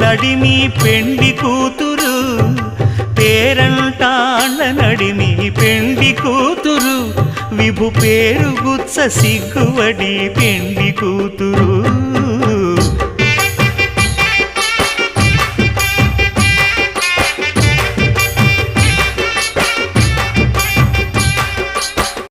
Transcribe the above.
నడిమి పెండి కూతురు పేరంటాళ్ళ నడిమి పెండి కూతురు విభు పేరు గుత్స సిగ్గువడి పెండి కూతురు.